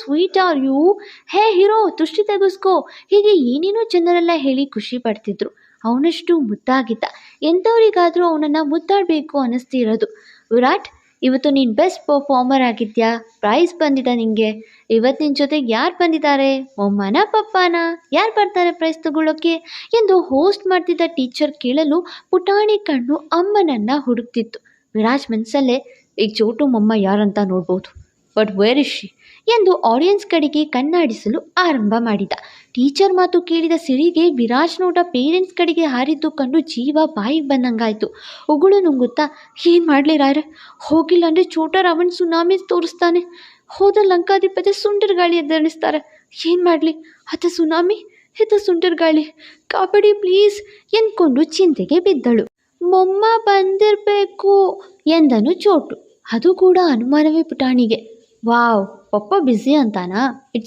Sweet are you hey hero, ತುಷ್ಟಿ ತೆಗೆಸ್ಕೋ. ಹೀಗೆ ಏನೇನೋ ಜನರೆಲ್ಲ ಹೇಳಿ ಖುಷಿ ಪಡ್ತಿದ್ರು. ಅವನಷ್ಟು ಮುದ್ದಾಗಿದ್ದ. ಎಂಥವ್ರಿಗಾದರೂ ಅವನನ್ನು ಮುದ್ದಾಡಬೇಕು ಅನ್ನಿಸ್ತಿರೋದು ವಿರಾಟ್, ಇವತ್ತು ನೀನು ಬೆಸ್ಟ್ ಪರ್ಫಾರ್ಮರ್ ಆಗಿದ್ಯಾ? ಪ್ರೈಸ್ ಬಂದಿದೆ ನಿನಗೆ ಇವತ್ತು ನಿನ್ನ ಜೊತೆಗೆ ಯಾರು ಬಂದಿದ್ದಾರೆ? ಒಮ್ಮನ ಪಪ್ಪನ? ಯಾರು ಬರ್ತಾರೆ ಪ್ರೈಸ್ ತಗೊಳ್ಳೋಕ್ಕೆ ಎಂದು ಹೋಸ್ಟ್ ಮಾಡ್ತಿದ್ದ ಟೀಚರ್ ಕೇಳಲು ಪುಟಾಣಿ ಕಣ್ಣು ಅಮ್ಮನನ್ನು ಹುಡುಕ್ತಿತ್ತು. ವಿರಾಜ್ ಮನಸ್ಸಲ್ಲೇ ಈಗ ಚೋಟು ಮೊಮ್ಮ ಯಾರಂತ ನೋಡ್ಬೋದು. ಬಟ್ ವೇರ್ ಇಸ್ ಶಿ ಎಂದು ಆಡಿಯನ್ಸ್ ಕಡೆಗೆ ಕಣ್ಣಾಡಿಸಲು ಆರಂಭ ಮಾಡಿದ. ಟೀಚರ್ ಮಾತು ಕೇಳಿದ ಸಿರಿಗೆ ವಿರಾಜ್ ನೋಟ ಪೇರೆಂಟ್ಸ್ ಕಡೆಗೆ ಹಾರಿದ್ದು ಕಂಡು ಜೀವ ಬಾಯಿಗೆ ಬಂದಂಗಾಯಿತು. ಉಗುಳು ನುಂಗುತ್ತಾ, ಏನು ಮಾಡಲಿ ರಾಯ್ರ? ಹೋಗಿಲ್ಲ ಅಂದರೆ ಚೋಟ ರಾವಣ್ ಸುನಾಮಿ ತೋರಿಸ್ತಾನೆ. ಹೋದ ಲಂಕಾಧಿಪತಿ ಸುಂಟರ್ ಗಾಳಿ ಎದ್ದಣಿಸ್ತಾರೆ ಏನು ಮಾಡಲಿ? ಆತ ಸುನಾಮಿ? ಹಿತ ಸುಂಟರ್ ಗಾಳಿ ಕಾಪಾಡಿ ಪ್ಲೀಸ್ ಎಂದ್ಕೊಂಡು ಚಿಂತೆಗೆ ಬಿದ್ದಳು. ಮೊಮ್ಮ ಬಂದಿರಬೇಕು, ಎಂದನು ಚೋಟು. ಅದು ಕೂಡ ಅನುಮಾನವೇ ಪುಟಾಣಿಗೆ. ವಾವ್ ಪಪ್ಪ ಬ್ಯುಸಿ ಅಂತಾನಾ? ಇಟ್ಸ್